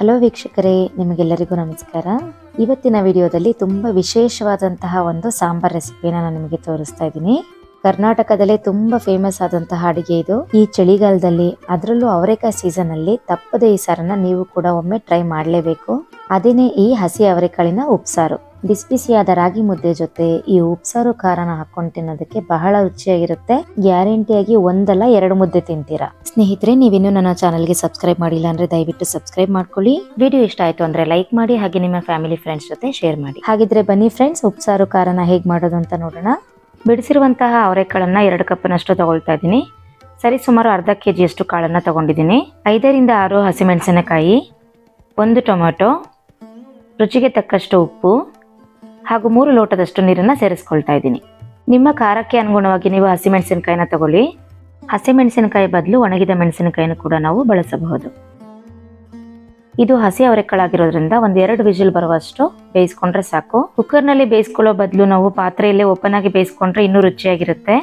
Hello ವೀಕ್ಷಕರೇ, ನಿಮಗೆಲ್ಲರಿಗೂ ನಮಸ್ಕಾರ. ಇವತ್ತಿನ ವಿಡಿಯೋದಲ್ಲಿ ತುಂಬ ವಿಶೇಷವಾದಂತಹ ಒಂದು ಸಾಂಬಾರ್ ರೆಸಿಪಿನ ನಾನು ನಿಮಗೆ ತೋರಿಸ್ತಾ ಇದ್ದೀನಿ. ಕರ್ನಾಟಕದಲ್ಲೇ ತುಂಬ ಫೇಮಸ್ ಆದಂತಹ ಅಡಿಗೆ ಇದು. ಈ ಚಳಿಗಾಲದಲ್ಲಿ, ಅದರಲ್ಲೂ ಅವರೆಕಾಯಿ ಸೀಸನ್ ಅಲ್ಲಿ ತಪ್ಪದೆ ಈ ಸಾರನ್ನ ನೀವು ಕೂಡ ಒಮ್ಮೆ ಟ್ರೈ ಮಾಡಲೇಬೇಕು. ಅದೇನೇ ಈ ಹಸಿ ಅವರೆಕಾಳಿನ ಉಪ್ಸಾರು. ಬಿಸಿ ಬಿಸಿಯಾದ ರಾಗಿ ಮುದ್ದೆ ಜೊತೆ ಈ ಉಪ್ಸಾರು ಖಾರನ ಹಾಕೊಂಡು ತಿನ್ನೋದಕ್ಕೆ ಬಹಳ ರುಚಿಯಾಗಿರುತ್ತೆ. ಗ್ಯಾರಂಟಿಯಾಗಿ ಒಂದಲ್ಲ ಎರಡು ಮುದ್ದೆ ತಿಂತೀರಾ? ಸ್ನೇಹಿತರೆ, ನೀವಿನ್ನೂ ನನ್ನ ಚಾನಲ್ಗೆ ಸಬ್ಸ್ಕ್ರೈಬ್ ಮಾಡಿಲ್ಲ ಅಂದ್ರೆ ದಯವಿಟ್ಟು ಸಬ್ಸ್ಕ್ರೈಬ್ ಮಾಡ್ಕೊಳ್ಳಿ. ವಿಡಿಯೋ ಇಷ್ಟ ಆಯ್ತು ಅಂದ್ರೆ ಲೈಕ್ ಮಾಡಿ, ಹಾಗೆ ನಿಮ್ಮ ಫ್ಯಾಮಿಲಿ ಫ್ರೆಂಡ್ಸ್ ಜೊತೆ ಶೇರ್ ಮಾಡಿ. ಹಾಗಿದ್ರೆ ಬನ್ನಿ ಫ್ರೆಂಡ್ಸ್, ಉಪ್ಸಾರು ಖಾರನ ಹೇಗೆ ಮಾಡೋದು ಅಂತ ನೋಡೋಣ. ಬಿಡಿಸಿರುವಂತಹ ಅವರೆಕಾಳನ್ನ ಎರಡು ಕಪ್ನಷ್ಟು ತಗೊಳ್ತಾ ಇದ್ದೀನಿ. ಸರಿ, ಸುಮಾರು ಅರ್ಧ ಕೆ ಜಿಯಷ್ಟು ಕಾಳನ್ನು ತಗೊಂಡಿದ್ದೀನಿ. ಐದರಿಂದ ಆರು ಹಸಿಮೆಣಸಿನಕಾಯಿ, ಒಂದು ಟೊಮೆಟೊ, ರುಚಿಗೆ ತಕ್ಕಷ್ಟು ಉಪ್ಪು ಹಾಗೂ ಮೂರು ಲೋಟದಷ್ಟು ನೀರನ್ನು ಸೇರಿಸ್ಕೊಳ್ತಾ ಇದ್ದೀನಿ. ನಿಮ್ಮ ಖಾರಕ್ಕೆ ಅನುಗುಣವಾಗಿ ನೀವು ಹಸಿಮೆಣಸಿನಕಾಯಿನ ತಗೊಳ್ಳಿ. ಹಸಿಮೆಣಸಿನಕಾಯಿ ಬದಲು ಒಣಗಿದ ಮೆಣಸಿನಕಾಯಿನ ಕೂಡ ನಾವು ಬಳಸಬಹುದು. ಇದು ಹಸಿ ಅವರೆಕಾಳಾಗಿರೋದ್ರಿಂದ ಒಂದು ಎರಡು ವಿಜಿಲ್ ಬರುವಷ್ಟು ಬೇಯಿಸ್ಕೊಂಡ್ರೆ ಸಾಕು. ಕುಕ್ಕರ್ನಲ್ಲಿ ಬೇಯಿಸ್ಕೊಳ್ಳೋ ಬದಲು ನಾವು ಪಾತ್ರೆಯಲ್ಲೇ ಓಪನ್ ಆಗಿ ಬೇಯಿಸ್ಕೊಂಡ್ರೆ ಇನ್ನೂ ರುಚಿಯಾಗಿರುತ್ತೆ.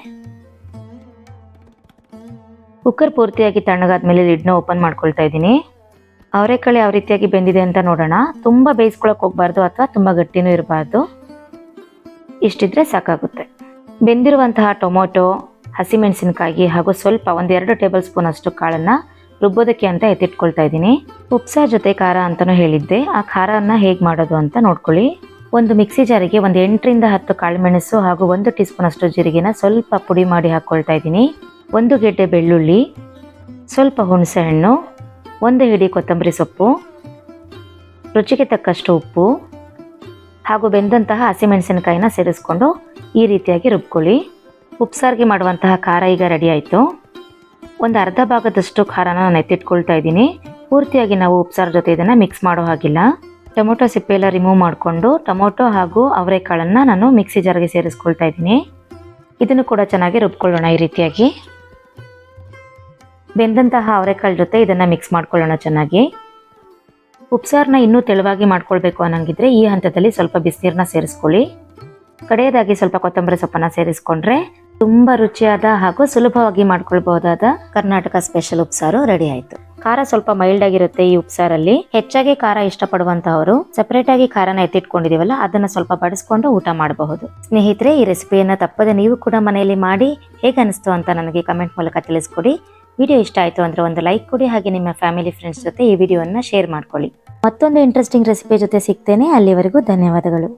ಕುಕ್ಕರ್ ಪೂರ್ತಿಯಾಗಿ ತಣ್ಣಗಾದ್ಮೇಲೆ ಲಿಡ್ನ ಓಪನ್ ಮಾಡ್ಕೊಳ್ತಾ ಇದ್ದೀನಿ. ಅವರೆಕಾಳು ಯಾವ ರೀತಿಯಾಗಿ ಬೆಂದಿದೆ ಅಂತ ನೋಡೋಣ. ತುಂಬ ಬೇಯಿಸ್ಕೊಳಕ್ಕೆ ಹೋಗಬಾರ್ದು ಅಥವಾ ತುಂಬ ಗಟ್ಟಿನೂ ಇರಬಾರ್ದು. ಇಷ್ಟಿದ್ರೆ ಸಾಕಾಗುತ್ತೆ. ಬೆಂದಿರುವಂತಹ ಟೊಮೊಟೊ, ಹಸಿಮೆಣಸಿನಕಾಯಿ ಹಾಗೂ ಸ್ವಲ್ಪ ಒಂದೆರಡು ಟೇಬಲ್ ಸ್ಪೂನ್ ಅಷ್ಟು ಕಾಳನ್ನು ರುಬ್ಬೋದಕ್ಕೆ ಅಂತ ಎತ್ತಿಟ್ಕೊಳ್ತಾ ಇದ್ದೀನಿ. ಉಪ್ಸಾರ್ ಜೊತೆ ಖಾರ ಅಂತಲೂ ಹೇಳಿದ್ದೆ. ಆ ಖಾರನ ಹೇಗೆ ಮಾಡೋದು ಅಂತ ನೋಡ್ಕೊಳ್ಳಿ. ಒಂದು ಮಿಕ್ಸಿ ಜಾರಿಗೆ ಒಂದು ಎಂಟರಿಂದ ಹತ್ತು ಕಾಳುಮೆಣಸು ಹಾಗೂ ಒಂದು ಟೀ ಸ್ಪೂನ್ ಅಷ್ಟು ಜೀರಿಗೆನ ಸ್ವಲ್ಪ ಪುಡಿ ಮಾಡಿ ಹಾಕ್ಕೊಳ್ತಾ ಇದ್ದೀನಿ. ಒಂದು ಗೆಡ್ಡೆ ಬೆಳ್ಳುಳ್ಳಿ, ಸ್ವಲ್ಪ ಹುಣಸೆಹಣ್ಣು ಒಂದು ಹಿಡಿ ಕೊತ್ತಂಬರಿ ಸೊಪ್ಪು, ರುಚಿಗೆ ತಕ್ಕಷ್ಟು ಉಪ್ಪು ಹಾಗೂ ಬೆಂದಂತಹ ಹಸಿಮೆಣಸಿನಕಾಯಿನ ಸೇರಿಸ್ಕೊಂಡು ಈ ರೀತಿಯಾಗಿ ರುಬ್ಕೊಳ್ಳಿ. ಉಪ್ಸಾರಿಗೆ ಮಾಡುವಂತಹ ಖಾರ ಈಗ ರೆಡಿ ಆಯಿತು. ಒಂದು ಅರ್ಧ ಭಾಗದಷ್ಟು ಖಾರನ ನಾನು ಎತ್ತಿಟ್ಕೊಳ್ತಾ ಇದ್ದೀನಿ. ಪೂರ್ತಿಯಾಗಿ ನಾವು ಉಪ್ಸಾರ ಜೊತೆ ಇದನ್ನು ಮಿಕ್ಸ್ ಮಾಡೋ ಹಾಗಿಲ್ಲ. ಟೊಮೊಟೊ ಸಿಪ್ಪೆ ಎಲ್ಲ ರಿಮೂವ್ ಮಾಡಿಕೊಂಡು ಟೊಮೊಟೊ ಹಾಗೂ ಅವರೆಕಾಳನ್ನು ನಾನು ಮಿಕ್ಸಿ ಜಾರ್ಗೆ ಸೇರಿಸ್ಕೊಳ್ತಾ ಇದ್ದೀನಿ. ಇದನ್ನು ಕೂಡ ಚೆನ್ನಾಗಿ ರುಬ್ಕೊಳ್ಳೋಣ ಈ ರೀತಿಯಾಗಿ. ಬೆಂದಂತಹ ಅವರೆಕಾಳು ಜೊತೆ ಇದನ್ನು ಮಿಕ್ಸ್ ಮಾಡ್ಕೊಳ್ಳೋಣ ಚೆನ್ನಾಗಿ. ಉಪ್ಸಾರನ್ನ ಇನ್ನೂ ತೆಳುವಾಗಿ ಮಾಡ್ಕೊಳ್ಬೇಕು ಅನ್ನಂಗಿದ್ರೆ ಈ ಹಂತದಲ್ಲಿ ಸ್ವಲ್ಪ ಬಿಸಿನೀರನ್ನ ಸೇರಿಸ್ಕೊಳ್ಳಿ. ಕಡೆಯದಾಗಿ ಸ್ವಲ್ಪ ಕೊತ್ತಂಬರಿ ಸೊಪ್ಪನ್ನು ಸೇರಿಸ್ಕೊಂಡ್ರೆ ತುಂಬ ರುಚಿಯಾದ ಹಾಗೂ ಸುಲಭವಾಗಿ ಮಾಡ್ಕೊಳ್ಬಹುದಾದ ಕರ್ನಾಟಕ ಸ್ಪೆಷಲ್ ಉಪ್ಸಾರು ರೆಡಿ ಆಯಿತು. ಖಾರ ಸ್ವಲ್ಪ ಮೈಲ್ಡ್ ಆಗಿರುತ್ತೆ ಈ ಉಪ್ಸಾರಲ್ಲಿ. ಹೆಚ್ಚಾಗಿ ಖಾರ ಇಷ್ಟಪಡುವಂತಹವರು ಸೆಪರೇಟ್ ಆಗಿ ಖಾರನ ಎತ್ತಿಟ್ಕೊಂಡಿದೀವಲ್ಲ, ಅದನ್ನ ಸ್ವಲ್ಪ ಬಡಿಸ್ಕೊಂಡು ಊಟ ಮಾಡಬಹುದು. ಸ್ನೇಹಿತರೆ, ಈ ರೆಸಿಪಿಯನ್ನ ತಪ್ಪದೆ ನೀವು ಕೂಡ ಮನೆಯಲ್ಲಿ ಮಾಡಿ ಹೇಗೆ ಅನಿಸ್ತು ಅಂತ ನನಗೆ ಕಮೆಂಟ್ ಮೂಲಕ ತಿಳಿಸ್ಕೊಡಿ. ವಿಡಿಯೋ ಇಷ್ಟ ಆಯಿತು ಅಂದರೆ ಒಂದು ಲೈಕ್ ಕೊಡಿ, ಹಾಗೆ ನಿಮ್ಮ ಫ್ಯಾಮಿಲಿ ಫ್ರೆಂಡ್ಸ್ ಜೊತೆ ಈ ವಿಡಿಯೋವನ್ನು ಶೇರ್ ಮಾಡ್ಕೊಳ್ಳಿ. ಮತ್ತೊಂದು ಇಂಟ್ರೆಸ್ಟಿಂಗ್ ರೆಸಿಪಿ ಜೊತೆ ಸಿಗ್ತೇನೆ. ಅಲ್ಲಿವರೆಗೂ ಧನ್ಯವಾದಗಳು.